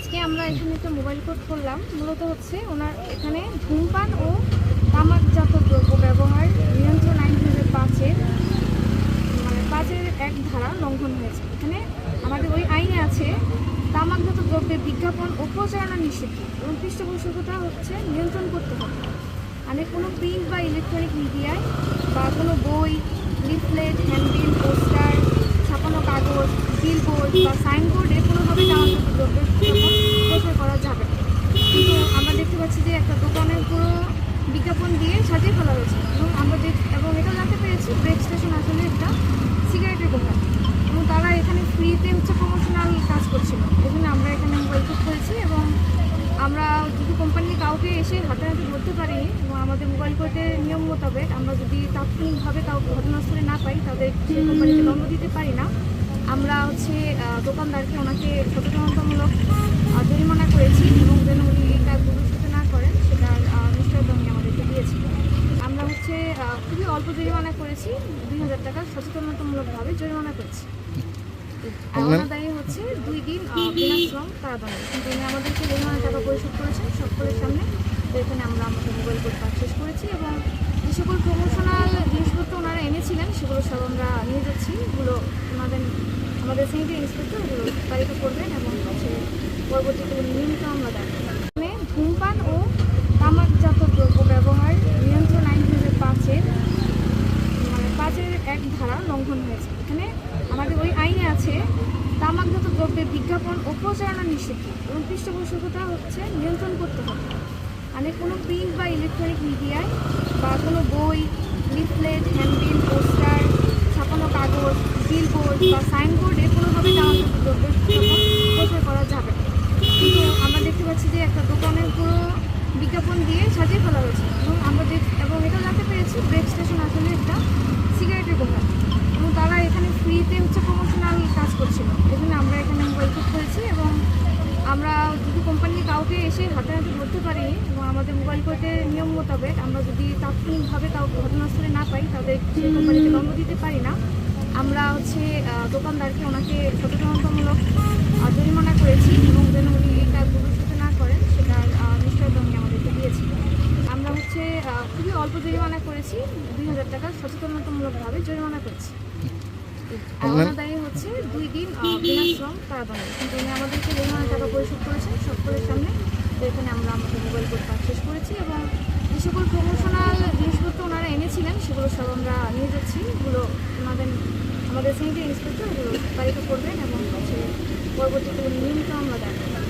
আজকে আমরা এখানে একটা মোবাইল কোড করলাম মূলত হচ্ছে ওনার এখানে ধূমপান ও তামাকজাত দ্রব্য ব্যবহার নিয়ন্ত্রণ আইন দু হাজার পাঁচের মানে পাঁচের এক ধারা লঙ্ঘন হয়েছে। এখানে আমাদের ওই আইনে আছে, তামাকজাত দ্রব্যের বিজ্ঞাপন ও প্রচারণা নিষিদ্ধ। এবং পৃষ্ঠপোষকতা হচ্ছে নিয়ন্ত্রণ করতে হবে। মানে কোনো প্রিন্ট বা ইলেকট্রনিক মিডিয়ায় বা কোনো বই, লিফলেট, হ্যান্ডবিল, পোস্টার, ছাপানো কাগজ, বিলবোর্ড বা সাইনবোর্ডে কোনোভাবে তামাকজাত দ্রব্যের বিজ্ঞাপন প্রচার করা যাবে না কিন্তু আমরা দেখতে পাচ্ছি যে একটা দোকানের পুরো বিজ্ঞাপন দিয়ে সাজিয়ে ফেলা হয়েছে। এবং আমরা এবং এটা জানতে পেরেছি ব্রেক স্টেশন আসলে একটা সিগারেটের দোকান। এবং তারা এখানে ফ্রিতে হচ্ছে প্রমোশনাল কাজ করছিল। জন্য আমরা এখানে মোবাইল কোড করেছি এবং আমরা যদি কোম্পানির কাউকে এসে হাতে হাতে ধরতে পারি এবং আমাদের মোবাইল কোর্টের নিয়ম মোতাবেক আমরা যদি তাৎক্ষণিকভাবে কাউকে ঘটনাস্থলে না পাই তাদের সেই কোম্পানিকে দণ্ড দিতে পারি না। আমরা হচ্ছে দোকানদারকে ওনাকে সচেতনতামূলক জরিমানা করেছি এবং যেন উনি এই কাজ ভবিষ্যতে না করেন সেটার নিশ্চয়তা উনি আমাদেরকে দিয়েছি আমরা হচ্ছে খুবই অল্প জরিমানা করেছি দুই হাজার টাকা সচেতনতামূলকভাবে জরিমানা করেছি। আর ওনার দায়ী হচ্ছে দুই দিন আহ, বিনা শ্রম কারাদণ্ড। কিন্তু উনি আমাদেরকে জরিমানা টাকা পরিশোধ করেছেন সকলের সামনে। তো এখানে আমরা আমাদের মোবাইল কোড পারচেস করেছি এবং যে সকল প্রমোশনাল জিনিসপত্র ওনারা এনেছিলেন সেগুলো সব আমরা নিয়ে যাচ্ছি। এগুলো আমাদের আমাদের স্যানিটারি ইন্সপেক্টর এগুলো করবেন এবং হচ্ছে পরবর্তীতে নিয়মিত আমরা দেখব মানে ধূমপান ও তামাকজাত দ্রব্য ব্যবহার নিয়ন্ত্রণ আইন দু পাঁচের মানে পাঁচের এক ধারা লঙ্ঘন হয়েছে। এখানে আমাদের ওই আইনে আছে তামাকজাত দ্রব্যের বিজ্ঞাপন ও প্রচারণা নিষিদ্ধ এবং পৃষ্ঠপোষকতা হচ্ছে নিয়ন্ত্রণ করতে হবে। মানে কোনো প্রিন্ট বা ইলেকট্রনিক মিডিয়ায় বা কোনো বই লিফলেট হ্যান্ডবিল পোস্টার ছাপানো কাগজ বিলবোর্ড বা সাইনবোর্ডে কোনোভাবে তামাকজাত দ্রব্যের প্রচার করা যাবে? না কিন্তু আমরা দেখতে পাচ্ছি যে একটা দোকানের পুরো বিজ্ঞাপন দিয়ে সাজিয়ে ফেলা হয়েছে। এবং আমরা এবং এটা জানতে পেরেছি, ব্রেক স্টেশন আসলে একটা সিগারেটের দোকান। এবং তারা এখানে ফ্রিতে হচ্ছে প্রমোশনাল কাজ করছিল। জন্য আমরা এখানে কোড করেছি এবং আমরা যদি কোম্পানির কাউকে এসে হাতে হাতে ধরতে পারি এবং আমাদের মোবাইল কোর্টের নিয়ম মোতাবেক আমরা যদি তাৎক্ষণিকভাবে কাউকে ঘটনাস্থলে না পাই তাদের সেই কোম্পানিকে দিতে পারি না। আমরা হচ্ছে দোকানদারকে ওনাকে সচেতনতামূলক জরিমানা করেছি এবং যেন উনি এই কাজ ভবিষ্যতে না করেন সেটার নিশ্চয়তা উনি আমাদেরকে দিয়েছি আমরা হচ্ছে খুবই অল্প জরিমানা করেছি দুই হাজার টাকা সচেতনতামূলকভাবে জরিমানা করেছি। হচ্ছে দুই দিন কারাদণ্ড। কিন্তু উনি আমাদেরকে জরিমানা টাকা পরিশোধ করেছেন সকলের সামনে। তো এখানে আমরা আমাদের মোবাইল কোড পারচেস করেছি এবং যে সকল প্রমোশনাল জিনিসপত্র ওনারা এনেছিলেন সেগুলো সব আমরা নিয়ে যাচ্ছি। এগুলো আমাদের স্যানিটারি ইন্সপেক্টর এগুলো তালিকা করবেন এবং হচ্ছে পরবর্তীতে নিয়মিত আমরা দেখব।